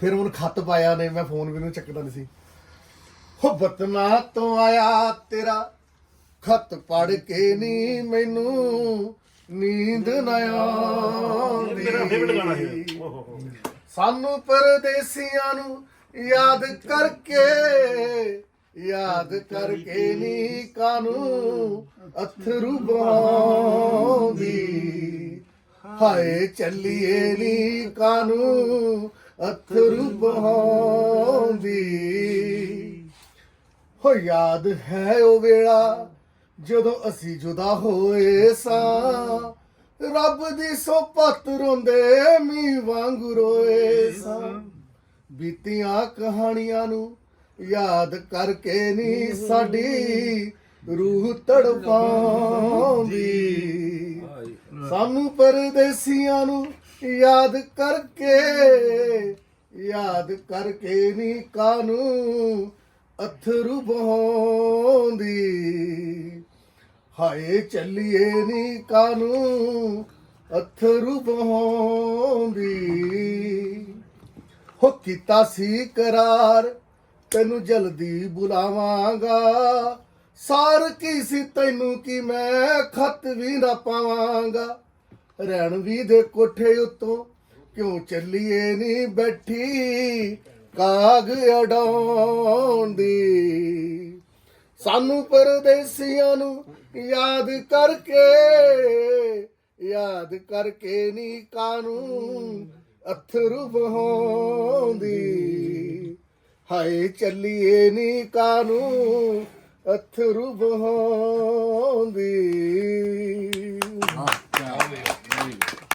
ਫਿਰ ਉਹਨੂੰ ਖੱਤ ਪਾਇਆ ਨੇ ਮੈਂ ਫੋਨ ਵੀ ਨੂੰ ਚੱਕਦਾ ਨਹੀਂ ਸੀ। ਹੋ ਬਤਨਾ ਤੋਂ ਆਇਆ ਤੇਰਾ ਖੱਤ ਪੜ ਕੇ ਨੀ ਮੈਨੂੰ ਨੀਂਦ ਨਾ ਆਉਂਦੀ। ਮੇਰਾ ਫੇਵਰਟ ਗਾਣਾ ਹੈ ਓਹੋ ਸਾਨੂੰ ਪਰਦੇਸੀਆਂ ਨੂੰ ਯਾਦ ਕਰਕੇ ਯਾਦ ਕਰਕੇ ਨੀ ਕਾਨੂੰ ਅਥਰੂ ਬਹਾਉਂਦੀ। ਹਾਏ ਚੱਲੀਏ ਨੀ ਕਾਨੂੰ ਅਥਰੂ ਬਹਾਉਂਦੀ। ਹੋ ਯਾਦ ਹੈ ਉਹ ਵੇਲਾ ਜਦੋਂ ਅਸੀਂ ਜੁਦਾ ਹੋਏ ਸਾਂ। ਰੱਬ ਦੀ ਸੋਪਤ ਰੋਂਦੇ ਮੀ ਵਾਂਗ ਰੋਏ ਸਾਂ। ਬੀਤੀਆਂ ਕਹਾਣੀਆਂ ਨੂੰ ਯਾਦ ਕਰਕੇ ਨਹੀਂ ਸਾਡੀ ਰੂਹ ਤੜਪਾਉਂਦੀ। ਸਾਨੂੰ ਪਰਦੇਸੀਆਂ ਨੂੰ ਯਾਦ ਕਰਕੇ ਯਾਦ ਕਰਕੇ ਨੀ ਕਾਨੂੰ ਅਥਰੂ ਬਹਾਉਂਦੀ। ਹਾਏ ਚੱਲੀਏ ਨੀ ਕਾਨੂੰ ਅਥਰੂ ਬਹਾਉਂਦੀ। ਹੋ ਕੀਤਾ ਸੀ ਕਰਾਰ, ਤੈਨੂੰ ਜਲਦੀ ਬੁਲਾਵਾਂਗਾ। ਸਾਰ ਕੀ ਸੀ ਤੈਨੂੰ ਕਿ ਮੈਂ ਖਤ ਵੀ ਨਾ ਪਾਵਾਂਗਾ। ਰਣਵੀ ਦੇ ਕੋਠੇ ਉੱਤੋਂ ਕਿਉਂ ਚੱਲੀਏ ਨੀ ਬੈਠੀ? ਕਾਗ ਅਡਾਉਂਦੀ। ਸਾਨੂੰ ਪਰਦੇਸੀਆਂ ਨੂੰ ਯਾਦ ਕਰਕੇ ਯਾਦ ਕਰਕੇ ਨੀ ਕਾਨੂੰ ਅਥਰੂ ਬਹਾਉਂਦੀ ਹਾਏ, ਚੱਲੀਏ ਨੀ ਕਾਨੂੰ ਅਥਰੂ ਬਹਾਉਂਦੀ